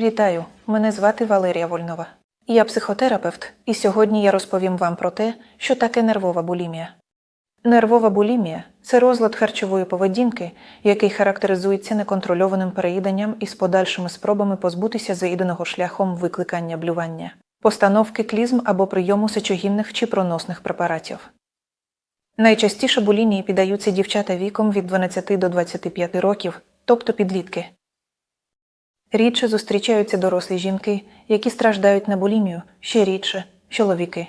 Вітаю! Мене звати Валерія Вольнова. Я психотерапевт, і сьогодні я розповім вам про те, що таке нервова булімія. Нервова булімія це розлад харчової поведінки, який характеризується неконтрольованим переїданням із подальшими спробами позбутися заїденого шляхом викликання блювання, постановки клізм або прийому сечогінних чи проносних препаратів. Найчастіше булімії піддаються дівчата віком від 12 до 25 років, тобто підлітки. Рідше зустрічаються дорослі жінки, які страждають на булімію, ще рідше чоловіки.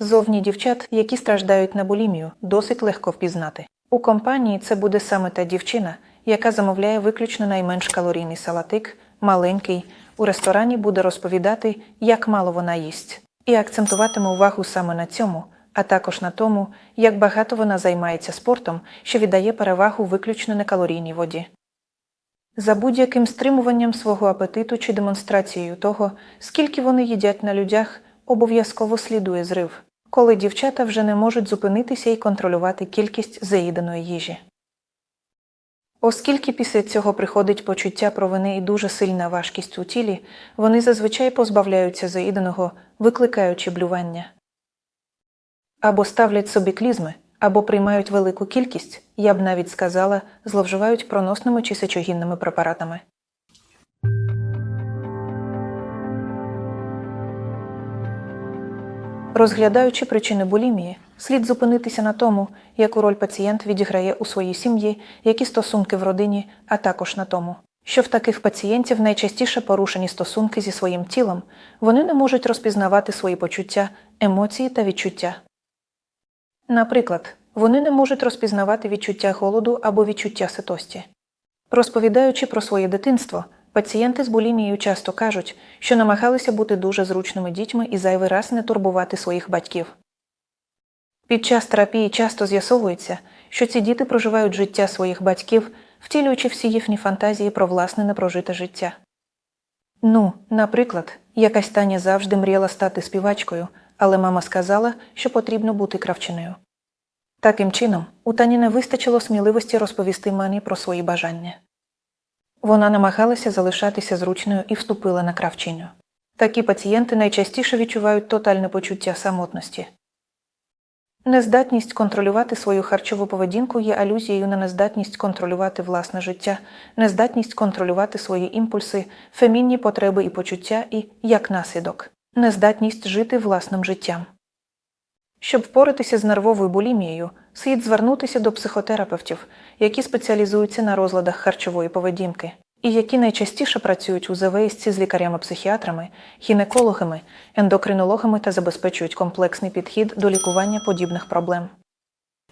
Зовні дівчат, які страждають на булімію, досить легко впізнати. У компанії це буде саме та дівчина, яка замовляє виключно найменш калорійний салатик, маленький, у ресторані буде розповідати, як мало вона їсть, і акцентуватиме увагу саме на цьому, а також на тому, як багато вона займається спортом, що віддає перевагу виключно некалорійній воді. За будь-яким стримуванням свого апетиту чи демонстрацією того, скільки вони їдять на людях, обов'язково слідує зрив, коли дівчата вже не можуть зупинитися і контролювати кількість заїденої їжі. Оскільки після цього приходить почуття провини і дуже сильна важкість у тілі, вони зазвичай позбавляються заїденого, викликаючи блювання. Або ставлять собі клізми, або приймають велику кількість, я б навіть сказала, зловживають проносними чи сечогінними препаратами. Розглядаючи причини булімії, слід зупинитися на тому, яку роль пацієнт відіграє у своїй сім'ї, які стосунки в родині, а також на тому, що в таких пацієнтів найчастіше порушені стосунки зі своїм тілом, вони не можуть розпізнавати свої почуття, емоції та відчуття. Наприклад, вони не можуть розпізнавати відчуття голоду або відчуття ситості. Розповідаючи про своє дитинство, пацієнти з булімією часто кажуть, що намагалися бути дуже зручними дітьми і зайвий раз не турбувати своїх батьків. Під час терапії часто з'ясовується, що ці діти проживають життя своїх батьків, втілюючи всі їхні фантазії про власне непрожите життя. Ну, наприклад, якась Таня завжди мріяла стати співачкою, але мама сказала, що потрібно бути кравчиною. Таким чином, у Тані не вистачило сміливості розповісти мамі про свої бажання. Вона намагалася залишатися зручною і вступила на кравчиню. Такі пацієнти найчастіше відчувають тотальне почуття самотності. Нездатність контролювати свою харчову поведінку є алюзією на нездатність контролювати власне життя, нездатність контролювати свої імпульси, фемінні потреби і почуття і, як наслідок, нездатність жити власним життям. Щоб впоратися з нервовою булімією, слід звернутися до психотерапевтів, які спеціалізуються на розладах харчової поведінки, і які найчастіше працюють у ЗВСці з лікарями-психіатрами, гінекологами, ендокринологами та забезпечують комплексний підхід до лікування подібних проблем.